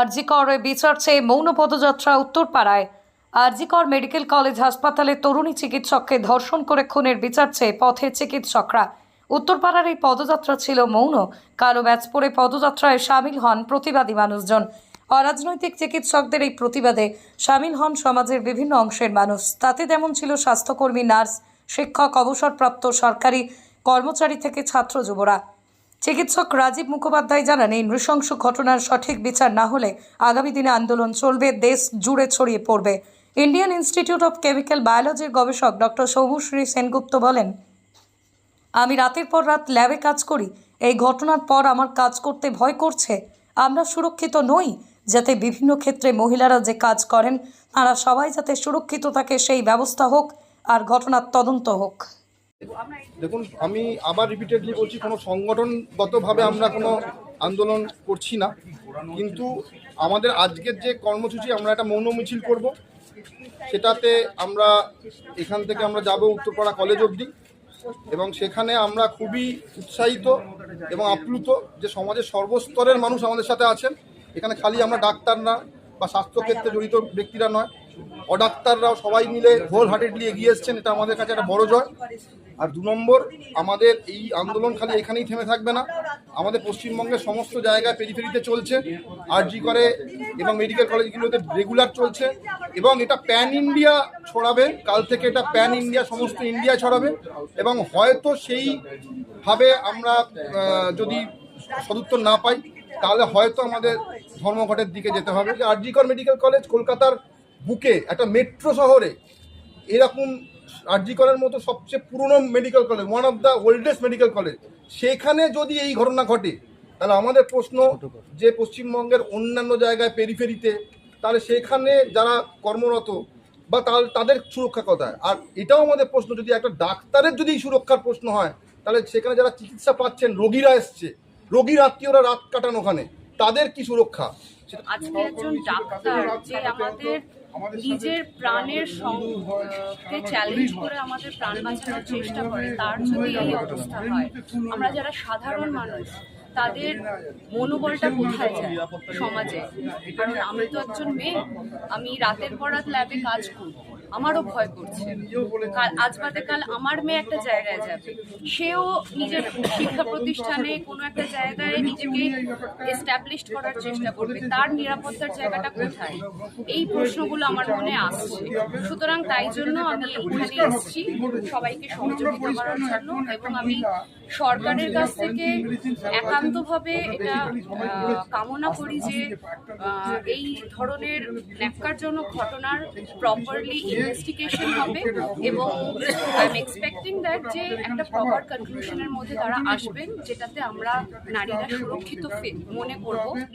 আরজিকর বিচার চেয়ে মৌন পদযাত্রা উত্তরপাড়ায়। আরজিকর মেডিকেল কলেজ হাসপাতালে তরুণী চিকিৎসককে ধর্ষণ করে খুনের বিচার চেয়ে পথে চিকিৎসকরা। উত্তরপাড়ার এই পদযাত্রা ছিল মৌন কালো ব্যাচ পরে পদযাত্রায় সামিল হন প্রতিবাদী মানুষজন। অরাজনৈতিক চিকিৎসকদের এই প্রতিবাদে সামিল হন সমাজের বিভিন্ন অংশের মানুষ। তাতে যেমন ছিল স্বাস্থ্যকর্মী, নার্স, শিক্ষক, অবসরপ্রাপ্ত সরকারি কর্মচারী থেকে ছাত্র যুবরা। চিকিৎসক রাজীব মুখোপাধ্যায় জানান, এই নৃশংস ঘটনার সঠিক বিচার না হলে আগামী দিনে আন্দোলন চলবে, দেশ জুড়ে ছড়িয়ে পড়বে। ইন্ডিয়ান ইনস্টিটিউট অফ কেমিক্যাল বায়োলজির গবেষক ডক্টর সৌমশ্রী সেনগুপ্ত বলেন, আমি রাতের পর রাত ল্যাবে কাজ করি, এই ঘটনার পর আমার কাজ করতে ভয় করছে। আমরা সুরক্ষিত নই, যাতে বিভিন্ন ক্ষেত্রে মহিলারা যে কাজ করেন, তারা সবাই যাতে সুরক্ষিত থাকে, সেই ব্যবস্থা হোক, আর ঘটনার তদন্ত হোক। দেখুন, আমি আবার রিপিটেডলি বলছি, কোনো সংগঠনগতভাবে আমরা কোনো আন্দোলন করছি না। কিন্তু আমাদের আজকের যে কর্মসূচি, আমরা একটা মৌন মিছিল করব। সেটাতে আমরা এখান থেকে আমরা যাব উত্তরপাড়া কলেজ অবধি এবং সেখানে আমরা খুবই উৎসাহিত এবং আপ্লুত যে সমাজের সর্বস্তরের মানুষ আমাদের সাথে আছেন। এখানে খালি আমরা ডাক্তার না বা স্বাস্থ্যক্ষেত্রে জড়িত ব্যক্তিরা নয়, অডাক্তাররাও সবাই মিলে হোল হার্টেডলি এগিয়ে এসছেন। এটা আমাদের কাছে একটা বড় জয়। আর দু নম্বর, আমাদের এই আন্দোলন খালি এখানেই থেমে থাকবে না। আমাদের পশ্চিমবঙ্গের সমস্ত জায়গায় পেরিফেরিতে চলছে। আরজি করে এবং মেডিকেল কলেজগুলোতে রেগুলার চলছে। এবং এটা প্যান ইন্ডিয়া ছড়াবে। কাল থেকে এটা প্যান ইন্ডিয়া সমস্ত ইন্ডিয়া ছড়াবে। এবং হয়তো সেইভাবে আমরা যদি সদুত্তর না পাই, তাহলে হয়তো আমাদের ধর্মঘটের দিকে যেতে হবে। R G RG Kar medical college কলকাতার বুকে, একটা মেট্রো শহরে, এরকম আরজিকরের মতো সবচেয়ে পুরনো medical college one of the oldest medical college সেখানে যদি এই ঘটনা ঘটে তাহলে আমাদের প্রশ্ন যে পশ্চিমবঙ্গের অন্যান্য জায়গায় পেরিফেরিতে তাহলে সেখানে যারা কর্মরত বা তাদের সুরক্ষা কোথায়? আর এটাও আমাদের প্রশ্ন যদি একটা ডাক্তারের যদি সুরক্ষার প্রশ্ন হয় তাহলে সেখানে যারা চিকিৎসা পাচ্ছেন রোগীরা এসছে। রোগীর আত্মীয়রা রাত কাটান ওখানে। তাদের কি সুরক্ষা? আজকে একজন ডাক্তার যে আমাদের নিজের প্রাণের সঙ্গে চ্যালেঞ্জ করে আমাদের প্রাণ বাঁচানোর চেষ্টা করে তার যদি এই অবস্থা হয় আমরা যারা সাধারণ মানুষ তাদের মনোবলটা কোথায় যায়? সমাজে। কারণ আমি তো একজন মেয়ে আমি রাতের পর রাত ল্যাবে কাজ করি। আমারও ভয় করছে। কাল, আজ বাদে কাল আমার মেয়ে একটা জায়গায় যাবে। সেও নিজের শিক্ষা প্রতিষ্ঠানে কোনো একটা জায়গায় নিজেকে এস্টাবলিশ করার চেষ্টা করবে। তার নিরাপত্তার জায়গাটা কোথায়? এই প্রশ্নগুলো আমার মনে আসছে। সুতরাং তাই জন্য আমি এখানে এসেছি। সবাইকে সহযোগিতা করার জন্য এবং আমি সরকারের কাছ থেকে একান্তভাবে এটা কামনা করি যে এই ধরনের ন্যাক্কারজনক ঘটনার প্রপারলি ইনভেস্টিগেশন হবে এবং আই এম এক্সপেক্টিং দ্যাট যে একটা প্রপার কনক্লুশনের মধ্যে তারা আসবেন, যেটাতে আমরা নারীরা সুরক্ষিত মনে করব।